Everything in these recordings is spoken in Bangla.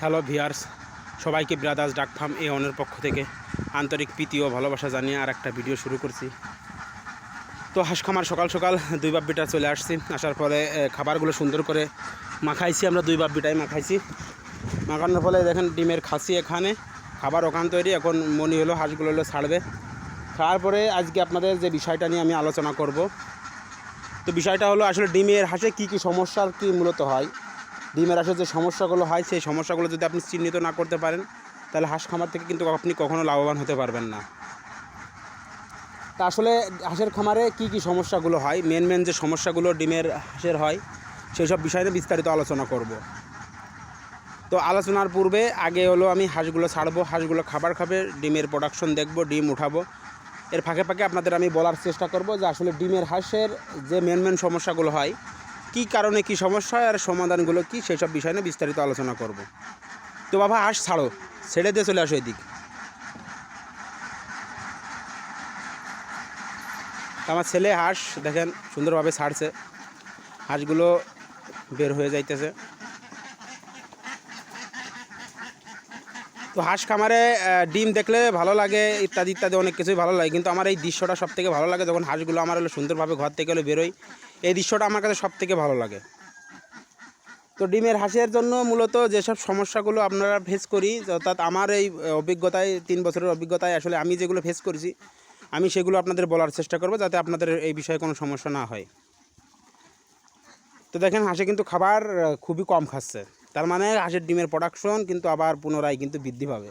হ্যালো ভিয়ার্স সবাইকে ব্রাদার্স ডাক ফার্ম এ অনের পক্ষ থেকে আন্তরিক প্রীতি ও ভালোবাসা জানিয়ে আর একটা ভিডিও শুরু করছি। তো হাঁস খামার সকাল সকাল দুই বাপ বিটা চলে আসছি। আসার পরে খাবারগুলো সুন্দর করে মাখাইছি আমরা, দুই বাপ বিটাই মাখাইছি। মাখানোর ফলে দেখেন ডিমের খাসি এখানে, খাবার ওখান তৈরি। এখন মনি হলো, হাঁসগুলো হলো ছাড়বে। ছাড়ার পরে আজকে আপনাদের যে বিষয়টা নিয়ে আমি আলোচনা করব। তো বিষয়টা হলো, আসলে ডিমের হাঁসে কী কী সমস্যার কী মূলত হয়? ডিমের হাঁসের যে সমস্যাগুলো হয়, সেই সমস্যাগুলো যদি আপনি চিহ্নিত না করতে পারেন, তাহলে হাঁস খামার থেকে কিন্তু আপনি কখনো লাভবান হতে পারবেন না। তা আসলে হাঁসের খামারে কী কী সমস্যাগুলো হয়? মেন মেন যে সমস্যাগুলো ডিমের হাঁসের হয়, সেই সব বিষয় নিয়ে বিস্তারিত আলোচনা করব। তো আলোচনার পূর্বে আগে হলো আমি হাঁসগুলো ছাড়বো, হাঁসগুলো খাবার খাবে, ডিমের প্রোডাকশন দেখব, ডিম উঠাবো। এর ফাঁকে ফাঁকে আপনাদের আমি বলার চেষ্টা করব যে আসলে ডিমের হাঁসের যে মেন মেন সমস্যাগুলো হয় কী কারণে কী সমস্যা হয় আর সমাধানগুলো কী সেই সব বিষয় নিয়ে বিস্তারিত আলোচনা করব। তো বাবা হাঁস ছাড়ো। ছেড়ে দিয়ে চলে আসো এদিক। আমার ছেলে, হাঁস, দেখেন, সুন্দরভাবে ছাড়ছে। হাঁসগুলো বের হয়ে যাইতেছে। তো হাঁস খামারে ডিম দেখলে ভালো লাগে, ইত্যাদি ইত্যাদি, অনেক কিছুই ভালো লাগে। কিন্তু আমার এই দৃশ্যটা সব থেকে ভালো লাগে যখন হাঁসগুলো আমার হলো সুন্দরভাবে ঘর থেকে হলো বেরোয়। এই দৃশ্যটা আমার কাছে সব থেকে ভালো লাগে। তো ডিমের হাঁসের জন্য মূলত যেসব সমস্যাগুলো আপনারা ফেস করি, অর্থাৎ আমার এই অভিজ্ঞতায়, তিন বছরের অভিজ্ঞতায় আসলে আমি যেগুলো ফেস করেছি, আমি সেগুলো আপনাদের বলার চেষ্টা করব যাতে আপনাদের এই বিষয়ে কোনো সমস্যা না হয়। তো দেখেন, হাঁসে কিন্তু খাবার খুবই কম খাচ্ছে। তার মানে হাঁসের ডিমের প্রোডাকশন কিন্তু আবার পুনরায় কিন্তু বৃদ্ধি পাবে।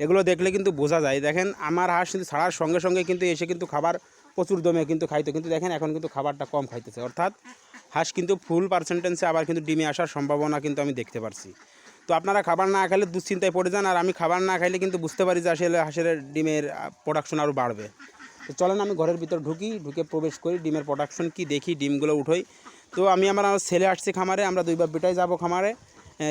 এগুলো দেখলে কিন্তু বোঝা যায়। দেখেন, আমার হাঁস কিন্তু ছাড়ার সঙ্গে সঙ্গে কিন্তু এসে কিন্তু খাবার প্রচুর দমে কিন্তু খাইতো। কিন্তু দেখেন এখন কিন্তু খাবারটা কম খাইতেছে। অর্থাৎ হাঁস কিন্তু ফুল পার্সেন্টেন্সে আবার কিন্তু ডিমে আসার সম্ভাবনা কিন্তু আমি দেখতে পারছি। তো আপনারা খাবার না খাইলে দুশ্চিন্তায় পড়ে যান, আর আমি খাবার না খাইলে কিন্তু বুঝতে পারি যে আসলে হাঁসের ডিমের প্রোডাকশন আরও বাড়বে। তো চলেন আমি ঘরের ভিতর ঢুকি, ঢুকে প্রবেশ করি, ডিমের প্রোডাকশন কি দেখি, ডিমগুলো উঠোই। তো আমি আমার ছেলে আসছি খামারে, আমরা দুই বাপ বেটাই যাব খামারে।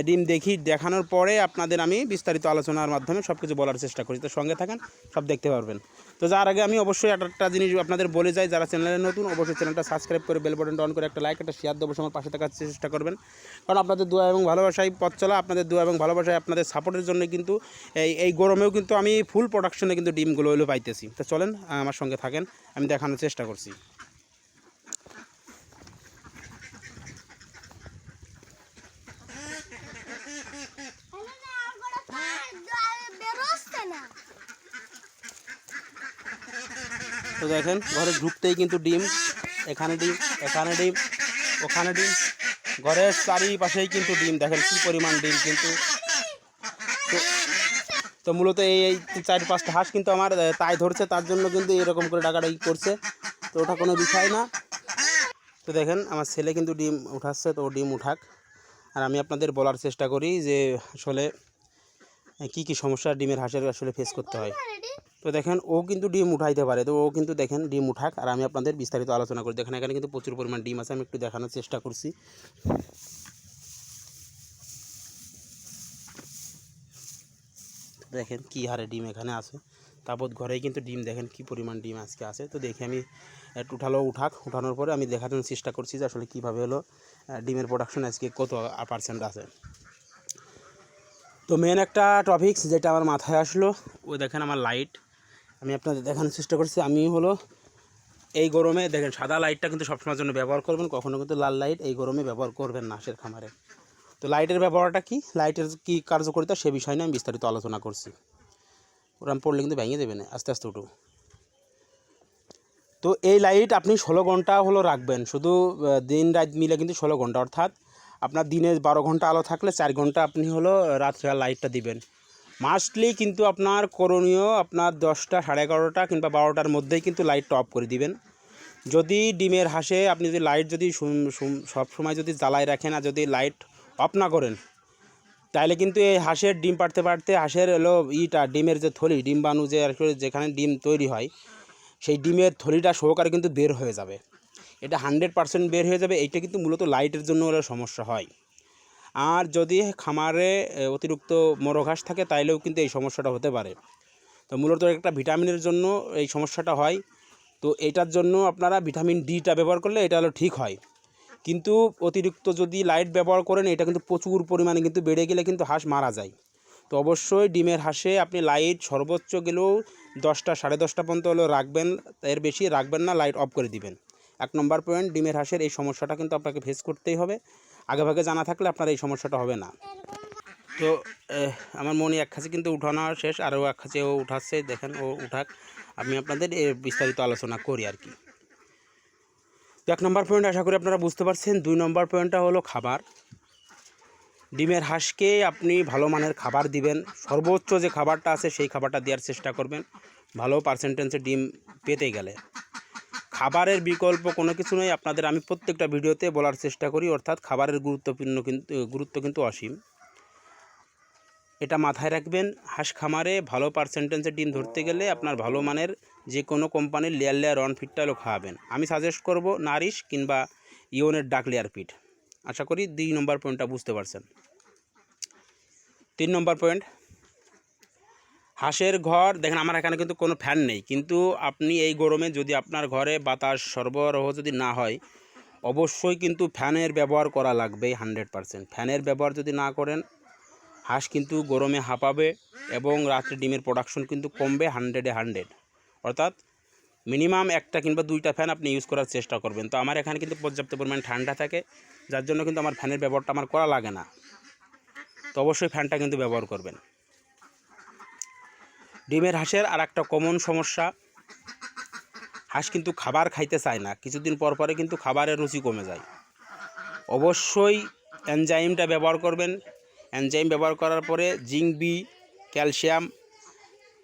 ডিম দেখি দেখানোর পরে আপনাদের আমি বিস্তারিত আলোচনার মাধ্যমে সব কিছু বলার চেষ্টা করি। তো সঙ্গে থাকেন, সব দেখতে পারবেন। তো যার আগে আমি অবশ্যই একটা জিনিস আপনাদের বলে যাই, যারা চ্যানেলে নতুন, অবশ্যই চ্যানেলটা সাবস্ক্রাইব করে বেল বাটনটা অন করে একটা লাইক, একটা শেয়ার দেবো আমার পাশে থাকার চেষ্টা করবেন। কারণ আপনাদের দোয়া এবং ভালোবাসায় পথ চলা, আপনাদের দোয়া এবং ভালোবাসায় আপনাদের সাপোর্টের জন্য কিন্তু এই এই গরমেও কিন্তু আমি ফুল প্রোডাকশনে কিন্তু ডিমগুলো হলো পাইতেছি। তো চলেন, আমার সঙ্গে থাকেন, আমি দেখানোর চেষ্টা করছি। তো দেখেন, ঘরে ঢুকতেই কিন্তু ডিম, এখানে ডিম এখানে ডিম, ওখানে ডিম। ঘরের চারিপাশেই কিন্তু ডিম, দেখেন কী পরিমাণ ডিম কিন্তু। তো মূলত এই এই চার পাঁচটা হাঁস কিন্তু আমার তাই ধরছে, তার জন্য কিন্তু এরকম করে ডাকাডাকি করছে। তো ওটা কোনো বিষয় না। তো দেখেন, আমার ছেলে কিন্তু ডিম উঠাচ্ছে, তো ডিম উঠাক। আর আমি আপনাদের বলার চেষ্টা করি যে আসলে কী কী সমস্যা ডিমের হাঁসের আসলে ফেস করতে হয়। তো দেখেন, ও কিন্তু ডিম উঠাইতে পারে। তো ও কিন্তু দেখেন, ডিম উঠাক আর আমি আপনাদের বিস্তারিত আলোচনা করি। দেখেন, এখানে কিন্তু প্রচুর পরিমাণ ডিম আছে, আমি একটু দেখানোর চেষ্টা করছি। দেখেন, কি হারে ডিম এখানে আছে। তারপর ঘরেই কিন্তু ডিম, দেখেন কি পরিমাণ ডিম আজকে আছে। তো দেখে আমি একটু উঠালো, উঠাক। উঠানোর পরে আমি দেখানোর চেষ্টা করছি যে আসলে কীভাবে হলো ডিমের প্রোডাকশন আজকে কত পার্সেন্ট আছে। তো মেন একটা টপিকস যেটা আমার মাথায় আসলো, ও দেখেন আমার লাইট আমি আপনাদের দেখানোর চেষ্টা করছি। আমি হলো এই গরমে, দেখেন সাদা লাইটটা কিন্তু সবসময়ের জন্য ব্যবহার করবেন, কখনো কিন্তু লাল লাইট এই গরমে ব্যবহার করবেন না হাঁসের খামারে। তো লাইটের ব্যবহারটা কি? লাইটের কি কার্যকারিতা সে বিষয় নিয়ে আমি বিস্তারিত আলোচনা করছি। ওরাম পড়লে কিন্তু ভেঙে দেবে না, আস্তে আস্তে উঠু তো এই লাইট আপনি ষোলো ঘণ্টা হলো রাখবেন, শুধু দিন রাত মিলে কিন্তু ষোলো ঘণ্টা, অর্থাৎ আপনার দিনে বারো ঘণ্টা আলো থাকলে চার ঘণ্টা আপনি হলো রাত্রে লাইটটা দিবেন। মাস্টলি কিন্তু আপনার করণীয় আপনার দশটা, সাড়ে এগারোটা কিংবা বারোটার মধ্যেই কিন্তু লাইটটা অফ করে দিবেন। যদি ডিমের হাঁসে আপনি যদি লাইট যদি সব সময় যদি জ্বালায় রাখেন আর যদি লাইট অফ না করেন তাহলে কিন্তু এই হাঁসের ডিম পাড়তে পারতে হাঁসের হলো ইটা, ডিমের যে থলি, ডিম বানু যে যেখানে ডিম তৈরি হয়, সেই ডিমের থলিটা সহকারে কিন্তু বের হয়ে যাবে। এটা হান্ড্রেড পার্সেন্ট বের হয়ে যাবে। এইটা কিন্তু মূলত লাইটের জন্য সমস্যা হয়। আর যদি খামারে অতিরিক্ত মরো ঘাস থাকে, তাইলেও কিন্তু এই সমস্যাটা হতে পারে। তো মূলত একটা ভিটামিনের জন্য এই সমস্যাটা হয়। তো এটার জন্য আপনারা ভিটামিন ডিটা ব্যবহার করলে এটা হলো ঠিক হয়। কিন্তু অতিরিক্ত যদি লাইট ব্যবহার করেন, এটা কিন্তু প্রচুর পরিমাণে কিন্তু বেড়ে গেলে কিন্তু হাঁস মারা যায়। তো অবশ্যই ডিমের হাঁসে আপনি লাইট সর্বোচ্চ গেলেও দশটা, সাড়ে দশটা পর্যন্ত হলেও রাখবেন। এর বেশি রাখবেন না, লাইট অফ করে দিবেন। এক নম্বর পয়েন্ট, ডিমের হাঁসের এই সমস্যাটা কিন্তু আপনাকে ফেস করতেই হবে। আগেভাগে জানা থাকলে আপনার এই সমস্যাটা হবে না। তো আমার মনে এক খাঁচি কিন্তু উঠানো শেষ, আরও এক খাঁচি ও উঠাচ্ছে, দেখেন ও উঠাক। আমি আপনাদের বিস্তারিত আলোচনা করি আর কি। তো এক নম্বর পয়েন্ট আশা করি আপনারা বুঝতে পারছেন, দুই নম্বর পয়েন্টটা হলো খাবার। ডিমের হাঁসকে আপনি ভালো মানের খাবার দিবেন, সর্বোচ্চ যে খাবারটা আছে সেই খাবারটা দেওয়ার চেষ্টা করবেন। ভালো পার্সেন্টেন্সে ডিম পেতে গেলে। খাবারের বিকল্প কোনো কিছু নয় আপনাদের আমি প্রত্যেকটা ভিডিওতে বলার চেষ্টা করি, অর্থাৎ খাবারের গুরুত্বপূর্ণ কিন্তু, গুরুত্ব কিন্তু অসীম। এটা মাথায় রাখবেন, হাঁস খামারে ভালো পার্সেন্টেন্সের ডিম ধরতে গেলে আপনার ভালো মানের যে কোনো কোম্পানির লেয়ার লেয়ার রন ফিটটা হলো খাওয়াবেন। আমি সাজেস্ট করব নারিশ কিংবা ইওনের ডাক লেয়ার ফিট আশা করি দুই নম্বর পয়েন্টটা বুঝতে পারছেন। তিন নম্বর পয়েন্ট হাঁসের ঘর, দেখেন আমার এখানে কিন্তু কোনো ফ্যান নেই। কিন্তু আপনি এই গরমে যদি আপনার ঘরে বাতাস সরবরাহ যদি না হয়, অবশ্যই কিন্তু ফ্যানের ব্যবহার করা লাগবে হান্ড্রেড পারসেন্ট। ফ্যানের ব্যবহার যদি না করেন, হাঁস কিন্তু গরমে হাঁপাবে এবং রাত্রে ডিমের প্রোডাকশন কিন্তু কমবে হান্ড্রেডে হান্ড্রেড। অর্থাৎ মিনিমাম একটা কিংবা দুইটা ফ্যান আপনি ইউজ করার চেষ্টা করবেন। তো আমার এখানে কিন্তু পর্যাপ্ত পরিমাণ ঠান্ডা থাকে, যার জন্য কিন্তু আমার ফ্যানের ব্যবহারটা আমার করা লাগে না। তো অবশ্যই ফ্যানটা কিন্তু ব্যবহার করবেন। ডিমের হাঁসের আর একটা কমন সমস্যা, হাঁস কিন্তু খাবার খাইতে চায় না। কিছুদিন পর পরে কিন্তু খাবারের রুচি কমে যায়। অবশ্যই এনজাইমটা ব্যবহার করবেন। এনজাইম ব্যবহার করার পরে জিঙ্ক বি, ক্যালসিয়াম,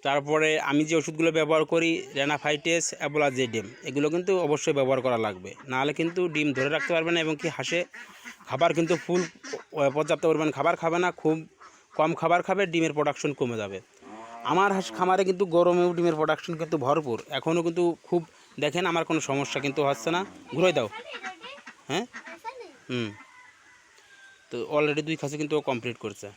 তারপরে আমি যে ওষুধগুলো ব্যবহার করি, রেনাফাইটেস, অ্যাবোলাজেডিম, এগুলো কিন্তু অবশ্যই ব্যবহার করা লাগবে। নাহলে কিন্তু ডিম ধরে রাখতে পারবে না এবং কি হাঁসে খাবার কিন্তু ফুল পর্যাপ্ত পরিমাণ খাবার খাবে না, খুব কম খাবার খাবে, ডিমের প্রোডাকশন কমে যাবে। আমার হাঁস, খামারে কিন্তু গরমেও ডিমের প্রোডাকশন কিন্তু ভরপুর। এখনও কিন্তু খুব, দেখেন আমার কোনো সমস্যা কিন্তু হচ্ছে না। ঘুরে দাও। হ্যাঁ? হুম। তো অলরেডি দুই খাসি কিন্তু কমপ্লিট করছে।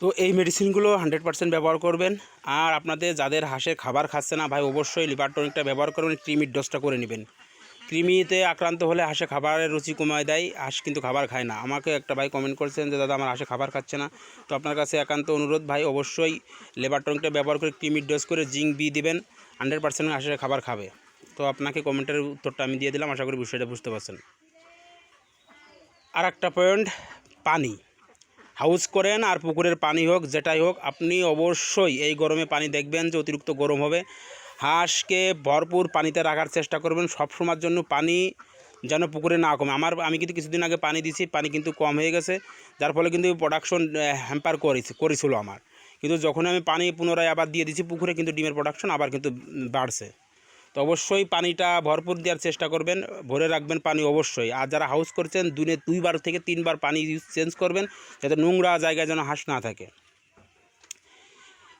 তো এই মেডিসিনগুলো হান্ড্রেড পার্সেন্ট ব্যবহার করবেন। আর আপনাদের যাদের হাঁসের খাবার খাচ্ছে না, ভাই, অবশ্যই লিভার টনিকটা ব্যবহার করবেন ক্রিমির ডোজটা করে নেবেন। কৃমিতে আক্রান্ত হলে হাঁসে খাবারের রুচি কমায় দেয়, হাঁস কিন্তু খাবার খায় না। আমাকে একটা ভাই কমেন্ট করছেন যে, দাদা, আমার হাঁসে খাবার খাচ্ছে না। তো আপনার কাছে একান্ত অনুরোধ ভাই, অবশ্যই লেবার টনিকটা ব্যবহার করে ক্রিমির ডোজ করে জিঙ্ক বি দিবেন হান্ড্রেড পার্সেন্ট হাঁসের খাবার খাবে। তো আপনাকে কমেন্টের উত্তরটা আমি দিয়ে দিলাম, আশা করি বিষয়টা বুঝতে পারছেন। আর একটা পয়েন্ট পানি। হাউস করেন আর পুকুরের পানি হোক, যেটাই হোক, আপনি অবশ্যই এই গরমে পানি দেখবেন যে অতিরিক্ত গরম হবে। হাঁসকে ভরপুর পানিতে রাখার চেষ্টা করবেন। সব সময়ের জন্য পানি যেন পুকুরে না কমে। আমার, আমি কিন্তু কিছুদিন আগে পানি দিছি পানি কিন্তু কম হয়ে গেছে, যার ফলে কিন্তু প্রোডাকশন হ্যাম্পার করেছে, করেছিল আমার। কিন্তু যখন আমি পানি পুনরায় আবার দিয়ে দিছি পুকুরে, কিন্তু ডিমের প্রোডাকশন আবার কিন্তু বাড়ছে। তো অবশ্যই পানিটা ভরপুর দেওয়ার চেষ্টা করবেন, ভরে রাখবেন পানি অবশ্যই। আর যারা হাউস করছেন, দিনে দুইবার থেকে তিনবার পানি চেঞ্জ করবেন, যাতে নোংরা জায়গায় যেন হাঁস না থাকে।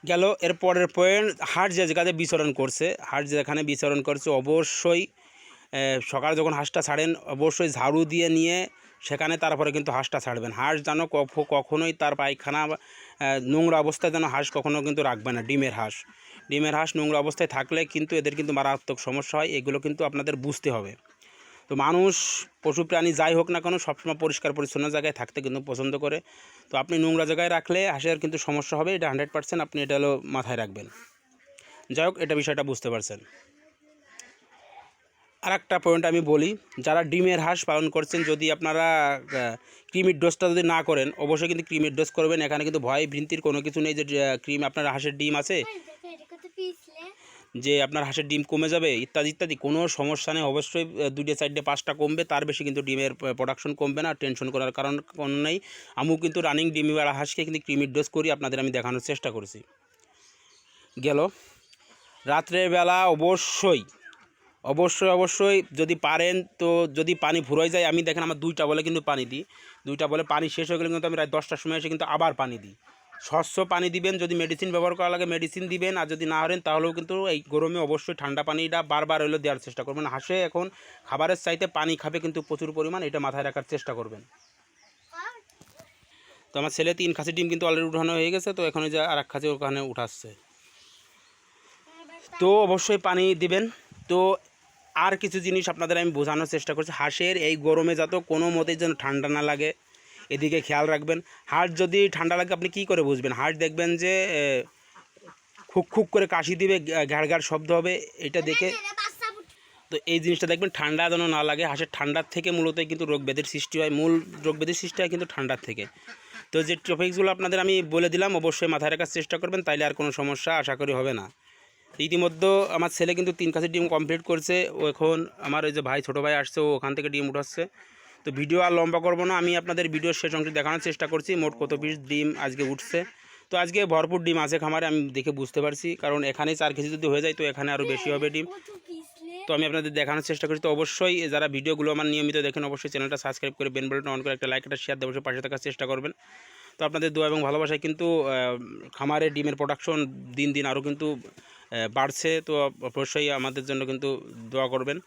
গেল। এরপরের পয়েন্ট হাঁস যে জায়গাতে বিচরণ করছে হাঁস যেখানে বিচরণ করছে, অবশ্যই সকালে যখন হাঁসটা ছাড়েন, অবশ্যই ঝাড়ু দিয়ে নিয়ে সেখানে তারপরে কিন্তু হাঁসটা ছাড়বেন। হাঁস যেন কখ- কখনোই তার পায়খানা নোংরা অবস্থায় যেন হাঁস কখনো কিন্তু রাখবে না, ডিমের হাঁস ডিমের হাঁস নোংরা অবস্থায় থাকলে কিন্তু এদের কিন্তু মারাত্মক সমস্যা হয়, এগুলো কিন্তু আপনাদের বুঝতে হবে। তো মানুষ, পশু প্রাণী যাই হোক না কেন সবসময় পরিষ্কার পরিচ্ছন্ন জায়গায় থাকতে কিন্তু পছন্দ করে। তো আপনি নোংরা জায়গায় রাখলে হাঁসের কিন্তু সমস্যা হবে, এটা হান্ড্রেড পার্সেন্ট আপনি এটা হলো মাথায় রাখবেন। যাই হোক, এটা বিষয়টা বুঝতে পারছেন। আর একটা পয়েন্ট আমি বলি, যারা ডিমের হাঁস পালন করছেন, যদি আপনারা ক্রিমির ডোজটা যদি না করেন, অবশ্যই কিন্তু ক্রিমির ডোজ করবেন। এখানে কিন্তু ভয় ভীতির কোনো কিছু নেই যে ক্রিম আপনার হাঁসের ডিম আছে। যে আপনার হাঁসের ডিম কমে যাবে, ইত্যাদি ইত্যাদি, কোনো সমস্যা নেই। অবশ্যই দুইটা সাইডে পাঁচটা কমবে, তার বেশি কিন্তু ডিমের প্রোডাকশন কমবে না টেনশন করার কারণ, কোনো নেই। আমিও কিন্তু রানিং ডিমিওয়ালা হাঁসকে কিন্তু ক্রিমির ডোজ করি, আপনাদের আমি দেখানোর চেষ্টা করেছি। গেল। রাত্রের বেলা অবশ্যই অবশ্যই অবশ্যই যদি পারেন তো যদি পানি ফুরোয় যায়, আমি দেখেন আমার দুইটা বলে কিন্তু পানি দিই। দুইটা বলে পানি শেষ হয়ে গেলে কিন্তু আমি রাত দশটার সময় এসে কিন্তু আবার পানি দিই। স্বচ্ছ পানি দিবেন, যদি মেডিসিন ব্যবহার করা লাগে মেডিসিন দিবেন, আর যদি না হরেন তাহলেও কিন্তু এই গরমে অবশ্যই ঠান্ডা পানিটা বারবার হলেও দেওয়ার চেষ্টা করবেন। হাঁসে এখন খাবারের চাইতে পানি খাবে কিন্তু প্রচুর পরিমাণ, এটা মাথায় রাখার চেষ্টা করবেন। তো আমার ছেলে তিন খাসি ডিম কিন্তু অলরেডি উঠানো হয়ে গেছে, তো এখানে যে আর এক খাসি ওখানে উঠাচ্ছে। তো অবশ্যই পানি দিবেন। তো আর কিছু জিনিস আপনাদের আমি বোঝানোর চেষ্টা করছি, হাঁসের এই গরমে যাতে কোনো মতেই যেন ঠান্ডা না লাগে। এদিকে খেয়াল রাখবেন। হাঁস যদি ঠান্ডা লাগে, আপনি কী করে বুঝবেন? হাঁস দেখবেন যে খুক খুক করে কাশি দিবে ঘাড় ঘাড় শব্দ হবে, এটা দেখে তো এই জিনিসটা দেখবেন, ঠান্ডা যেন না লাগে। হাঁসের ঠান্ডার থেকে মূলত কিন্তু রোগ ব্যাধির সৃষ্টি হয়। মূল রোগ ব্যাধির সৃষ্টি হয় কিন্তু ঠান্ডার থেকে। তো যে টপিকসগুলো আপনাদের আমি বলে দিলাম, অবশ্যই মাথায় রাখার চেষ্টা করবেন, তাইলে আর কোনো সমস্যা আশা করি হবে না। ইতিমধ্যে আমার ছেলে কিন্তু তিন কাছে ডিম কমপ্লিট করছে। ও এখন আমার ওই যে ভাই, ছোটো ভাই আসছে, ও ওখান থেকে ডিম উঠাচ্ছে। তো ভিডিও আর লম্বা করব না, আমি আপনাদের ভিডিওর শেষ অংশ দেখানোর চেষ্টা করছি, মোট কত পিস ডিম আজকে উঠছে। তো আজকে ভরপুর ডিম আছে খামারে, আমি দেখে বুঝতে পারছি, কারণ এখানে চার কেজি যদি হয়ে যায় তো এখানে আরও বেশি হবে ডিম। তো আমি আপনাদের দেখানোর চেষ্টা করছি তো অবশ্যই যারা ভিডিওগুলো আমার নিয়মিত দেখেন, অবশ্যই চ্যানেলটা সাবস্ক্রাইব করে বেন বাটন অন করে একটা লাইক একটা শেয়ার দেবো পাশে থাকার চেষ্টা করবেন। তো আপনাদের দোয়া এবং ভালোবাসায় কিন্তু খামারে ডিমের প্রোডাকশন দিন দিন আরও কিন্তু বাড়ছে, তো অবশ্যই আমাদের জন্য কিন্তু দোয়া করবেন।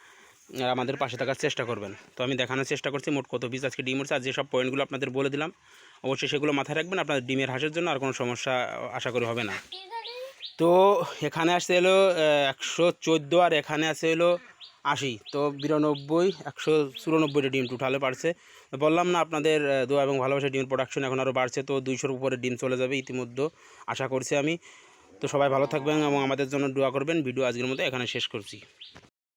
আর আমাদের পাশে থাকার চেষ্টা করবেন। তো আমি দেখানোর চেষ্টা করছি মোট কত পিস আজকে ডিম উঠছে। আর যেসব পয়েন্টগুলো আপনাদের বলে দিলাম, অবশ্যই সেগুলো মাথায় রাখবেন। আপনার ডিমের হাঁসের জন্য আর কোনো সমস্যা, আশা করি হবে না। তো এখানে আসছে এলো একশো চোদ্দ আর এখানে আছে এলো আশি। তো বিরানব্বই, একশো চুরানব্বইটা ডিম উঠালে পারছে বললাম না, আপনাদের দোয়া এবং ভালোবাসা ডিমের প্রোডাকশন এখন আরও বাড়ছে। তো দুইশোর উপরে ডিম চলে যাবে ইতিমধ্যে, আশা করছি আমি। তো সবাই ভালো থাকবেন এবং আমাদের জন্য দোয়া করবেন। ভিডিও আজকের মতো এখানে শেষ করছি।